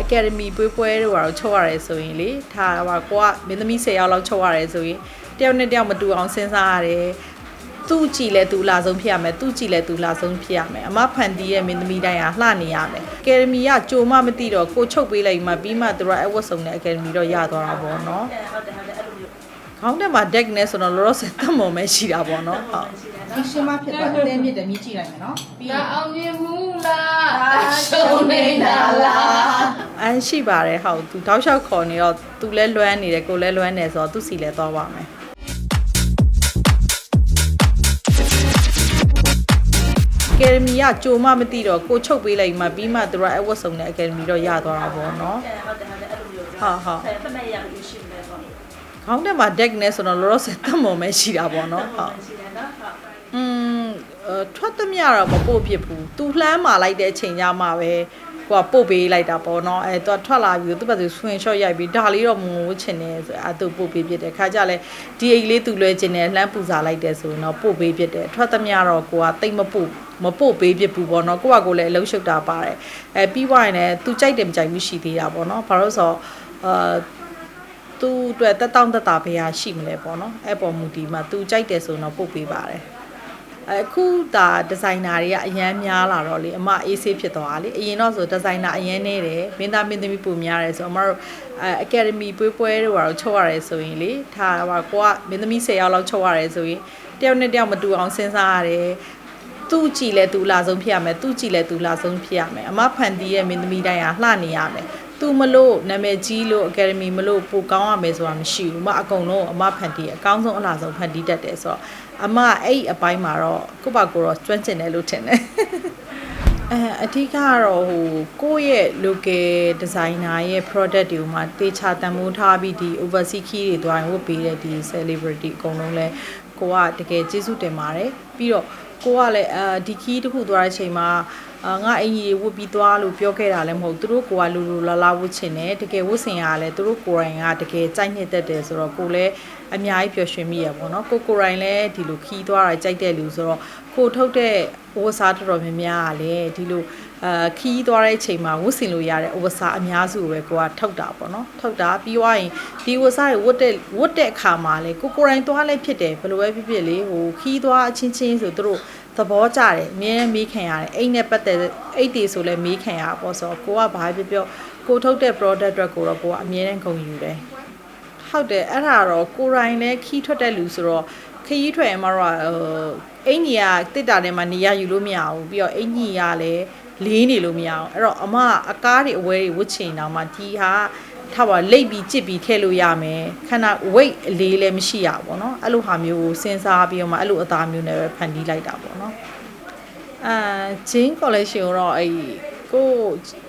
အကယ်ဒမီပွဲပွဲတို့ကတော့ချုပ်ရတယ်ဆိုရင်လေထားပါကိုကမင်းသမီး10ယောက်လောက်ချုပ်ရတယ်ဆိုရင်တယောက်နဲ့တယောက်မတူအောင်စဉ်းစားရတယ်သူ့ကြည်လဲသူလာဆုံးဖြစ်ရမယ်သူ့ကြည်လဲသူလာဆုံးဖြစ်ရမယ်အမဖန်တီးရဲ့မင်းသမီးတိုင်းဟာလှနေရမယ်အကယ်ဒမီကကြိုမမသိတော့ကိုချုပ်ပေးလိုက်မှပြီးမှသူတို့အဝတ်စုံနဲ့အကယ်ဒမီတော့ရသွားတာပေါ့နော်ဟုတ်တယ်ဟုတ်တယ်အဲ့လိုမျိုးခေါင်းထဲမှာ deck နဲ့ဆိုတော့လောလောဆယ်တတ်မော်မဲရှိတာပေါ့နော်ဟုတ်ဒီရှင်းမဖြစ်သွားအသေးမြစ်တယ်မြည်ကြည့်လိုက်မယ်နော်ပြီးဒါအောင်မြင်မှုလားအရှုံးနေတာလား အန်ရှိပါတယ်ဟုတ်သူတောက်လျှောက်ခေါ်နေတော့သူလည်းလွမ်းနေတယ်ကိုလည်းလွမ်းနေဆိုတော့သူ့စီလည်းသွားပါမယ်ကယ်ဒမီကကြိုမှမသိတော့ကိုချုပ်ပေးလိုက်မှပြီးမှသူကအဝတ်ဆုံးတဲ့အကယ်ဒမီတော့ရသွားတာပေါ့နော်ဟုတ်တယ်ဟုတ်တယ်အဲ့လိုမျိုးဟုတ်ဟုတ်ဖက်ဖက်ရပြီးရှိမယ်ပေါ့ခေါင်းထဲမှာ deck နဲ့ဆိုတော့လောလောဆယ်တတ်မော်မဲရှိတာပေါ့နော်ဟုတ်อืมထွက်သမျှတော့မပို့ဖြစ်ဘူးသူလှမ်းမာလိုက်တဲ့အချိန်ညမှာပဲ ဟိုကပို့ပေးလိုက်တာပေါ့နော်အဲသူကထွက်လာပြီးသူ့ဘက်သူ screenshot ရိုက်ပြီးဒါလေးတော့မဝချင်တယ်ဆိုအဲသူပို့ပေးပြတယ်ခါကြလဲဒီအိတ်လေးသူလွဲချင်တယ်လှမ်းပူစာလိုက်တယ်ဆိုရင်တော့ပို့ပေးပြတယ်ထွက်သမျှတော့ကိုကတိတ်မပို့မပို့ပေးပြဘူးပေါ့နော်ကိုကကိုလည်းအလုံးရှုပ်တာပါတယ်အဲပြီးွားရင်လည်းသူကြိုက်တယ်မကြိုက်ဘူးရှိသေးတာပေါ့နော်ဘာလို့ဆိုတော့အာသူ့အတွက်တက်တောင့်တတာဘယ်ဟာရှိမလဲပေါ့နော်အဲ့ပေါ်မူဒီမှာသူကြိုက်တယ်ဆိုတော့ပို့ပေးပါတယ် အခုဒါဒီဇိုင်နာတွေကအရန်များလာတော့လေအမအေးဆေးဖြစ်သွားတာလေအရင်တော့ဆိုဒီဇိုင်နာအရန်နေတယ်မင်းသားမင်းသမီးပုံများတယ်ဆိုအမတို့အဲအကယ်ဒမီပွဲပွဲတို့ကတော့ချုပ်ရတယ်ဆိုရင်လေထားပါကိုကမင်းသမီး10ယောက်လောက်ချုပ်ရတယ်ဆိုရင်တယောက်နဲ့တယောက်မတူအောင်စဉ်းစားရတယ်သူ့ကြည်လဲသူလာဆုံးဖြစ်ရမယ်သူ့ကြည်လဲသူလာဆုံးဖြစ်ရမယ်အမဖန်တီးရဲ့မင်းသမီးတိုင်းဟာလှနေရမယ် သူမလို့နာမည်ကြီးလို့အကယ်ဒမီမလို့ပိုကောင်းရမယ်ဆိုတာမရှိဘူးအမအကုန်လုံးအမဖန်တီးအကောင်းဆုံးအလားဆုံးဖန်တီးတတ်တယ်ဆိုတော့အမအဲ့အပိုင်းမှာတော့ကိုယ့်ဘာကိုယ်တော့ကျွမ်းကျင်တယ်လို့ထင်တယ်အဲအဓိကကတော့ဟိုကိုယ့်ရဲ့ local designer ရဲ့ product တွေကိုမှတေချာတန်ဖိုးထားပြီးဒီ overseas key တွေတွားရင်ဝတ်ပေးတဲ့ဒီ celebrity အကုန်လုံးလဲကိုကတကယ်ကျေးဇူးတင်ပါတယ်ပြီးတော့ ကိုကလည်းအဲဒီ key တစ်ခုသွားတဲ့အချိန်မှာအာငါအင်ကြီးတွေဝတ်ပြီးသွားလို့ပြောခဲ့တာလည်းမဟုတ်သူတို့ကိုကလူလူလာလာဝတ်ချင်တယ်တကယ်ဝတ်ဆင်ရလည်းသူတို့ကိုယ်တိုင်ကတကယ်ကြိုက်နှစ်သက်တယ်ဆိုတော့ကိုလည်းအများကြီးပျော်ရွှင်မိရပါတော့ကိုကိုယ်တိုင်လည်းဒီလိုခီးသွားတာကြိုက်တဲ့လူဆိုတော့ကိုထုတ်တဲ့ဝတ်စားတော်တော်များများကလည်းဒီလို အာခီးသွားတဲ့အချိန်မှာဝတ်ဆင်လို့ရတဲ့ဝတ်စားအများစုကိုပဲကိုကထုတ်တာပေါ့နော်ထုတ်တာပြီးသွားရင်ဒီဝတ်စားတွေဝတ်တဲ့ဝတ်တဲ့အခါမှာလေကိုကိုယ်တိုင်သွားလဲဖြစ်တယ်ဘယ်လိုပဲဖြစ်ဖြစ်လေဟိုခီးသွားအချင်းချင်းဆိုသူတို့သဘောကျတယ်အမြဲမေးခံရတယ်အိတ်နဲ့ပတ်သက်အိတ်တွေဆိုလဲမေးခံရပေါ့ဆိုတော့ကိုကဘာဖြစ်ပြောကိုထုတ်တဲ့ product အတွက်ကိုတော့ကိုကအမြဲတမ်းဂုဏ်ယူတယ်ဟုတ်တယ်အဲ့ဒါတော့ကိုရိုင်းလဲခီးထွက်တဲ့လူဆိုတော့ ခရီးထွက်ရင်မတော့ဟိုအင်ကြီးကတစ်တာထဲမှာနေရယူလို့မရဘူးပြီးတော့အင်ကြီးကလည်းလေးနေလို့မရအောင်အဲ့တော့အမအကားတွေအဝဲတွေဝတ်ချင်တော့မှဒီဟာထားပါလိတ်ပြီးကြစ်ပြီးထည့်လို့ရမယ်ခဏ weight အလေးလည်းမရှိရဘူးเนาะအဲ့လိုဟာမျိုးကိုစဉ်းစားပြီးတော့မှအဲ့လိုအသားမျိုးနဲ့ပဲဖန်တီးလိုက်တာပေါ့เนาะအာဂျင်း collection ကိုတော့အဲ့ ကို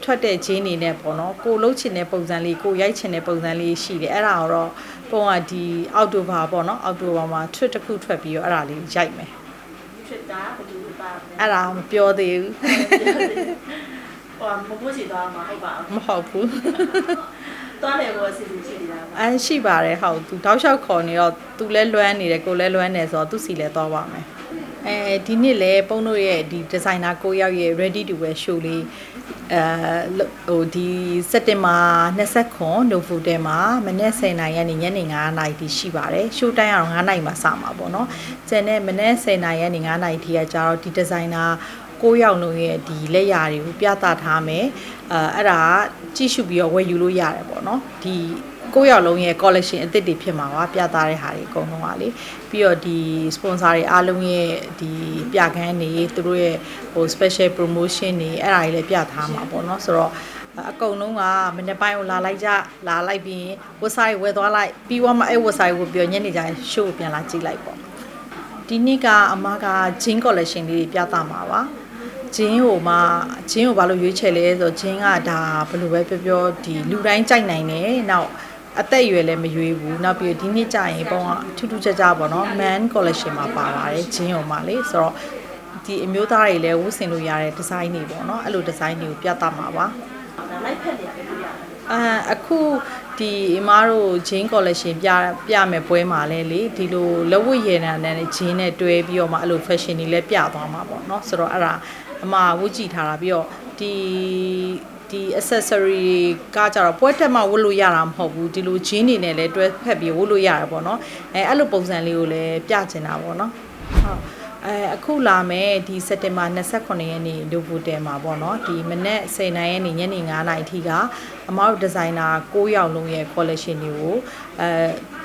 ထွက်တဲ့ဂျင်းနေနဲ့ပေါ့နော်ကိုလှုပ်ချင်တဲ့ပုံစံလေးကိုရိုက်ချင်တဲ့ပုံစံလေးရှိတယ်အဲ့ဒါတော့ပုံကဒီအောက်တိုဘာပေါ့နော်အောက်တိုဘာမှာ trip တစ်ခုထွက်ပြီးတော့အဲ့ဒါလေးရိုက်မယ်ဖြစ်တာဘယ်လိုပါအဲ့ဒါမပြောသေးဘူးဟိုမဖို့စီသွားမှာဟုတ်ပါဘူးမဟုတ်ဘူးသွားတယ်ဘောစီစီရှိနေတာပါအန်ရှိပါတယ်ဟုတ်သူတောက်လျှောက်ခေါ်နေတော့သူလဲလွမ်းနေတယ်ကိုလဲလွမ်းနေဆိုတော့သူစီလဲသွားပါမယ် အဲဒီနှစ်လဲပုံတို့ရဲ့ဒီဒီဇိုင်နာကိုရောက်ရဲ့ ready to wear show လေးအဲဟိုဒီစက်တင်ဘာ29နိုဖိုတဲမှာမနေ့10နိုင်ရက်နေညနေ9နာရီထိရှိပါတယ် show time ကတော့9နာရီမှာစမှာပေါ့နော်ကျန်တဲ့မနေ့10နိုင်ရက်နေ9နာရီထိကကြတော့ဒီဒီဇိုင်နာ ကိုရောက်လုံးရဲ့ဒီလက်ရာတွေကိုပြသထားမယ်အဲအဲ့ဒါကြည့်ရှုပြီးတော့ဝယ်ယူလို့ရတယ်ပေါ့နော်ဒီကိုရောက်လုံးရဲ့ collection အသစ်တွေဖြစ်မှာပါပြသတဲ့ဟာတွေအကုန်လုံးပါလေပြီးတော့ဒီ sponsor တွေအားလုံးရဲ့ဒီပြခန်းတွေသူတို့ရဲ့ဟို special promotion တွေအဲ့ဒါတွေလည်းပြထားမှာပေါ့နော်ဆိုတော့အကုန်လုံးကမနေ့ပိုင်းကိုလာလိုက်ကြလာလိုက်ပြီးဝက်ဆိုင်ဝယ်သွားလိုက်ပြီးတော့မှအဲ့ဝက်ဆိုင်ကိုပြောညနေကျရင် show ကိုပြန်လာကြည့်လိုက်ပေါ့ဒီနေ့ကအမက jean collection လေးတွေပြသမှာပါ ဂျင်းကိုမှဂျင်းကိုဘာလို့ရွေးချယ်လဲဆိုတော့ဂျင်းကဒါဘယ်လိုပဲပြောပြောဒီလူတိုင်းကြိုက်နိုင်တယ်နောက်အသက်အရွယ်လည်းမရွေးဘူးနောက်ပြီးဒီနှစ်ကျရင်ပုံကထူးထူးခြားခြားပေါ့နော် man collection မှာပါပါတယ်ဂျင်းကိုမှလေဆိုတော့ဒီအမျိုးသားတွေလည်းဝတ်ဆင်လို့ရတဲ့ဒီဇိုင်းတွေပေါ့နော်အဲ့လိုဒီဇိုင်းတွေကိုပြသမှာပါ လိုက်ဖက်နေရတယ်လို့ရတယ် အာအခုဒီအမားတို့ဂျင်း collection ပြပြမယ်ပွဲမှာလဲလေဒီလိုလက်ဝတ်ရည်နာနဲ့ဂျင်းနဲ့တွဲပြီးတော့မှအဲ့လို fashion တွေလည်းပြသွားမှာပေါ့เนาะဆိုတော့အဲ့ဒါ အမဝတ်ကြည့်ထားတာပြီးတော့ဒီဒီ accessory ကကြတော့ပွဲတက်မှဝတ်လို့ရတာမဟုတ်ဘူးဒီလိုဂျင်းနေနဲ့လည်းတွဲဖက်ပြီးဝတ်လို့ရတာပေါ့နော်အဲအဲ့လိုပုံစံလေးကိုလည်းပြချင်တာပေါ့နော်ဟုတ်အဲအခုလာမယ်ဒီစက်တင်ဘာ28ရက်နေ့ဒိုဖိုတယ်မှာပေါ့နော်ဒီမနေ့10နိုင်ရက်နေ့ညနေ9နာရီထိက အမတို့ဒီဇိုင်နာ9ယောက်လုံးရဲ့ collection တွေကိုအဲ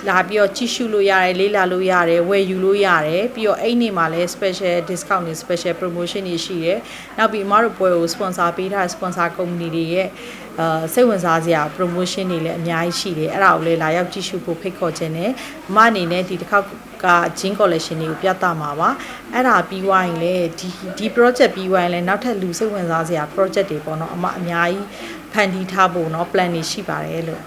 လာပြီးတော့ကြည့်ရှုလို့ရတယ်လေးလာလို့ရတယ်ဝယ်ယူလို့ရတယ်ပြီးတော့အဲ့ဒီနေ့မှာလည်း special discount တွေ special promotion တွေရှိတယ်နောက်ပြီးအမတို့ပွဲကို sponsor ပေးထားတဲ့ sponsor company တွေရဲ့အာစိတ်ဝင်စားစရာ promotion တွေလည်းအများကြီးရှိတယ်အဲ့ဒါကိုလည်းလာရောက်ကြည့်ရှုဖို့ဖိတ်ခေါ်ခြင်းနဲ့အမအနေနဲ့ဒီတစ်ခေါက်က jean collection တွေကိုပြသမှာပါအဲ့ဒါပြီးွားရင်လည်းဒီဒီ project ပြီးွားရင်လည်းနောက်ထပ်လူစိတ်ဝင်စားစရာ project တွေပေါ့နော်အမအများကြီး ဖန်တီးထားဖို့เนาะ plan တွေရှိပါတယ်လို့